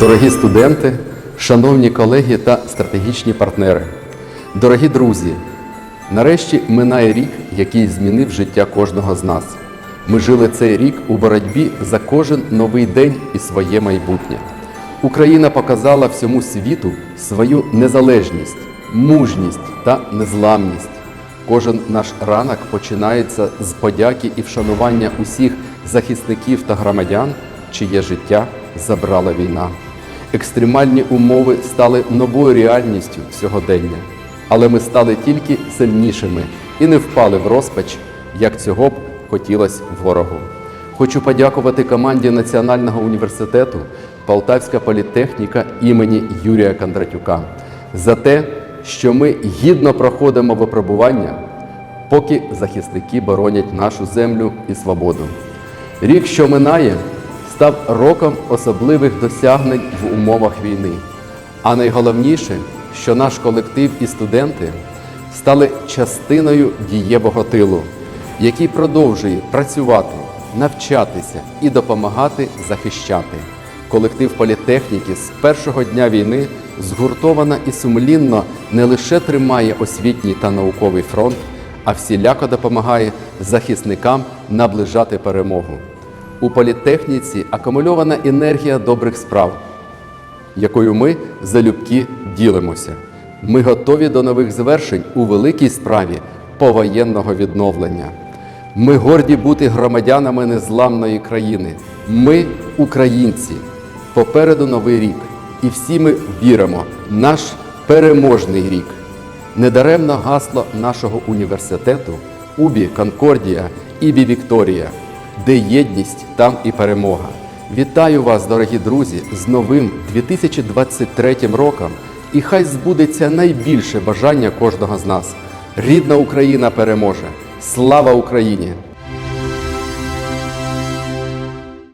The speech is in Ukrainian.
Дорогі студенти, шановні колеги та стратегічні партнери, дорогі друзі, нарешті минає рік, який змінив життя кожного з нас. Ми жили цей рік у боротьбі за кожен новий день і своє майбутнє. Україна показала всьому світу свою незалежність, мужність та незламність. Кожен наш ранок починається з подяки і вшанування усіх захисників та громадян, чиє життя забрала війна. Екстремальні умови стали новою реальністю сьогодення, але ми стали тільки сильнішими і не впали в розпач, як цього б хотілося ворогу. Хочу подякувати команді Національного університету Полтавська політехніка імені Юрія Кондратюка за те, що ми гідно проходимо випробування, поки захисники боронять нашу землю і свободу. Рік, що минає, став роком особливих досягнень в умовах війни. А найголовніше, що наш колектив і студенти стали частиною дієвого тилу, який продовжує працювати, навчатися і допомагати захищати. Колектив політехніки з першого дня війни згуртовано і сумлінно не лише тримає освітній та науковий фронт, а всіляко допомагає захисникам наближати перемогу. У політехніці акумульована енергія добрих справ, якою ми залюбки ділимося. Ми готові до нових звершень у великій справі повоєнного відновлення. Ми горді бути громадянами незламної країни. Ми українці. Попереду новий рік. І всі ми віримо, наш переможний рік. Недаремно гасло нашого університету Убі Конкордія, Ібі Вікторія, де єдність, там і перемога. Вітаю вас, дорогі друзі, з новим 2023 роком, і хай збудеться найбільше бажання кожного з нас. Рідна Україна переможе! Слава Україні!